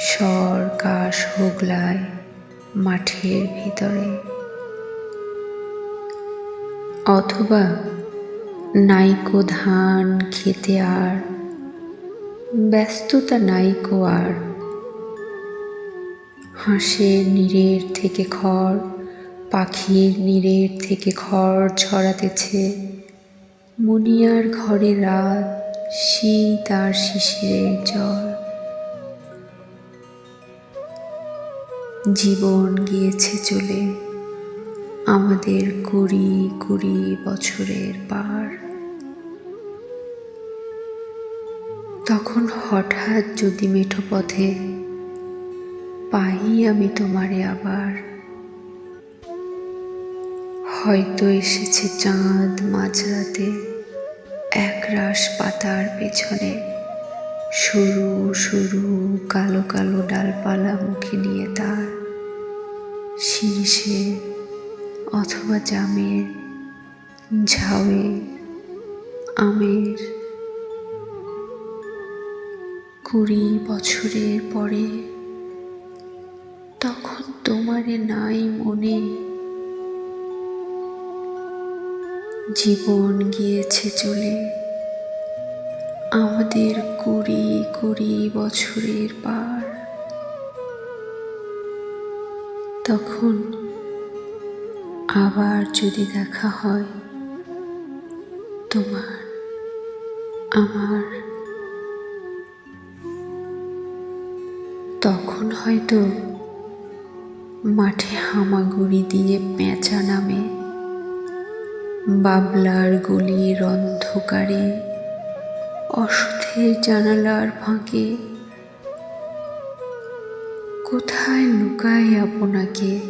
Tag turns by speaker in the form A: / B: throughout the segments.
A: স্বর কাশ, হোগলায়, মাঠের ভিতরে। অথবা নাইকো ধান খেতে আর, ব্যস্ততা নাইকো আর। হাঁসের নীড়ের থেকে খড়, পাখির নীড়ের থেকে খড় ছড়াতেছে। মুনিয়ার ঘরে রাত, শীত আর শিশিরের জল জীবন গিয়েছে চলে। আমাদের কুড়ি কুড়ি বছরের পার। তখন হঠাৎ যদি মেঠো পথে পাই আমি তোমারে আবার। হয়তো এসেছে চাঁদ মাঝরাতে একরাশ পাতার পেছনে। সরু সরু কালো কালো ডালপালা মুখে নিয়ে তার শীর্ষে অথবা জামের ঝাউয়ে আমের। কুড়ি বছরের পরে তখন তোমারে নাই মনে। জীবন গিয়েছে চলে। আমাদের কুড়ি কুড়ি বছরের পার। তখন আবার যদি দেখা হয় তোমার, আমার, তখন হয়তো মাঠে হামাগুড়ি দিয়ে পেঁচা নামে, বাবলার গলির অন্ধকারে, অসুধের জানালার ফাঁকে কোথায় লুকায় আপনাকে?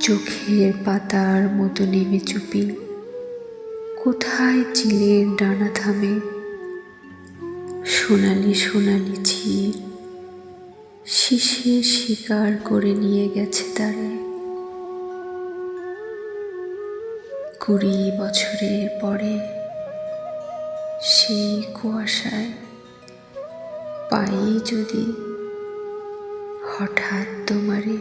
A: চোখের পাতার মতো নেমে চুপি। কোথায় চিলের ডানা থামে? সোনালি সোনালি ঝিল শিশির শিকার করে নিয়ে গেছে তারে। কুড়ি বছরের পরে সেই কুয়াশায় পাই যদি হঠাৎ তোমারে